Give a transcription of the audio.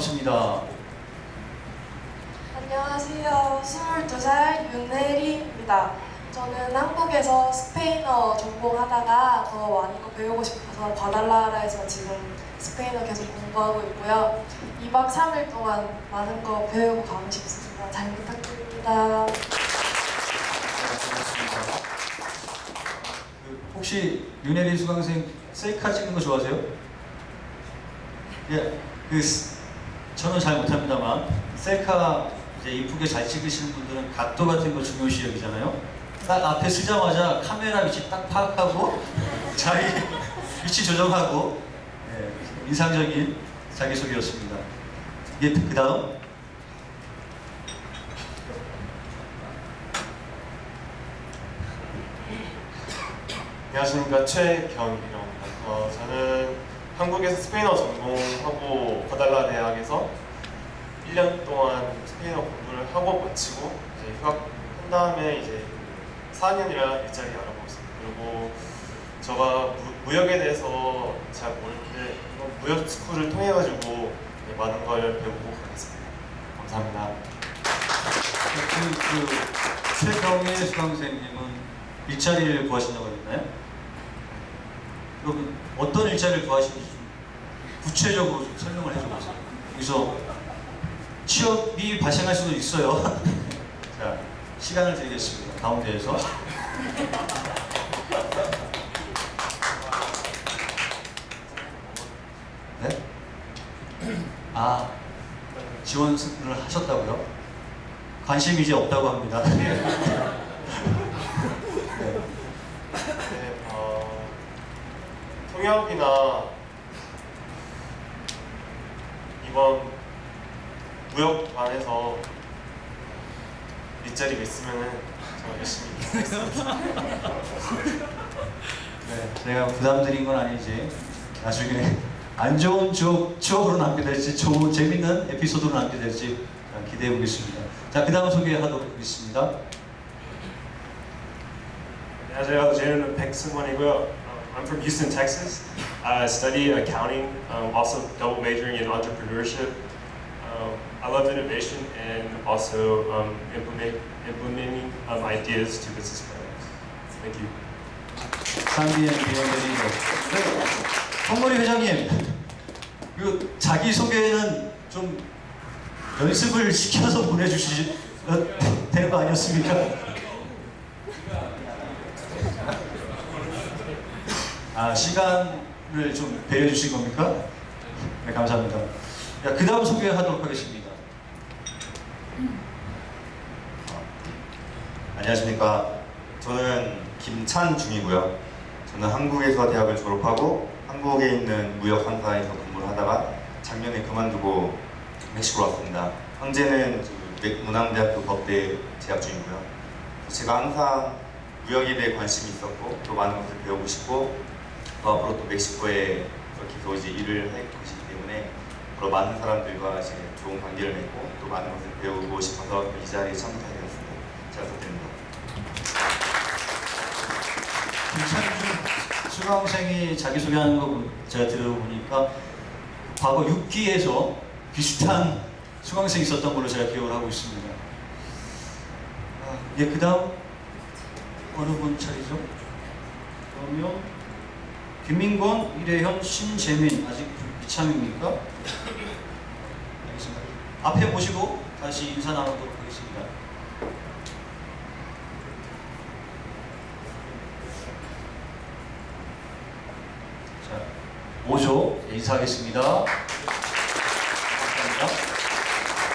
반갑습니다. 안녕하세요. 22살 윤혜리입니다. 저는 한국에서 스페인어 전공하다가 더 많이 거 배우고 싶어서 바달라라에서 지금 스페인어 계속 공부하고 있고요. 2박 3일 동안 많은 거 배우고 가고 싶습니다. 잘 부탁드립니다. 그 혹시 윤혜리 수강생 셀카 찍는 거 좋아하세요? 예, 그 스- 저는 잘 못합니다만 셀카 이제 이쁘게 잘 찍으시는 분들은 각도 같은 거 중요시 여기잖아요. 딱 앞에 쓰자마자 카메라 위치 딱 파악하고 자기 위치 조정하고 예, 인상적인 자기소개였습니다. 예, 그 다음 안녕하십니까 최경이라고 합니다. 어, 저는 한국에서 스페인어 전공하고 바달라 대학에서 1년 동안 스페인어 공부를 하고 마치고 이제 휴학한 다음에 이제 4학년이라 일자리 알아보고 있습니다. 그리고 제가 무- 무역에 대해서 잘 모르는데 무역 스쿨을 통해 가지고 많은 걸 배우고 가겠습니다. 감사합니다. 그, 그 최경의 수강생님은 일자리를 구하신다고 했나요? 여러분 어떤 일자리를 구하시는지 좀 구체적으로 좀 설명을 해줘보세요. 여기서 취업이 발생할 수도 있어요. 자 시간을 드리겠습니다. 가운데에서 네? 아 지원을 하셨다고요? 관심이 이제 없다고 합니다. 네, 어, 통역이나 이번 무역반에서 일자리가 있으면은 저 열심히 하겠습니다. 네, 제가 부담드린 건 아니지. 나중에 안 좋은 추억, 추억으로 남게 될지, 좋은 재밌는 에피소드로 남게 될지 기대해 보겠습니다. 자, 그 다음 소개하도록 하겠습니다. 안녕하세요. 저는 백승원이고요. Um, I'm from Houston, Texas. I study accounting, um, also double majoring in entrepreneurship. Um, I love innovation and also um, implement, implementing um, ideas to business plans. Thank you. 산비엔 비엔베리 홍머리 회장님, 그 자기 소개는 좀 연습을 시켜서 보내주시 어, 되는 거 아니었습니까? 아 시간을 좀 배려 주신 겁니까? 네 감사합니다. 야, 그 다음 소개하도록 하겠습니다. 안녕하십니까. 저는 김찬중이고요. 저는 한국에서 대학을 졸업하고 한국에 있는 무역 상사에서 근무를 하다가 작년에 그만두고 멕시코로 왔습니다. 현재는 문항대학교 법대 재학 중이고요. 제가 항상 무역에 대해 관심이 있었고 또 많은 것을 배우고 싶고 또 앞으로 또 멕시코에 계속 이제 일을 할 것이기 때문에 앞으로 많은 사람들과 이제 좋은 관계를 맺고 또 많은 것을 배우고 싶어서 이 자리에 참석하게 되었습니다. 잘 부탁드립니다. 김찬준 수강생이 자기소개하는 거 보- 제가 들어보니까 과거 6기에서 비슷한 수강생이 있었던 걸로 제가 기억을 하고 있습니다. 아, 예, 그 다음 어느 분 차례죠? 그러면 김민권, 이래현, 신재민 아직 이참입니까? 알겠습니다. 앞에 모시고 다시 인사 나누도록 하겠습니다. 자, 5조 인사하겠습니다. 감사합니다.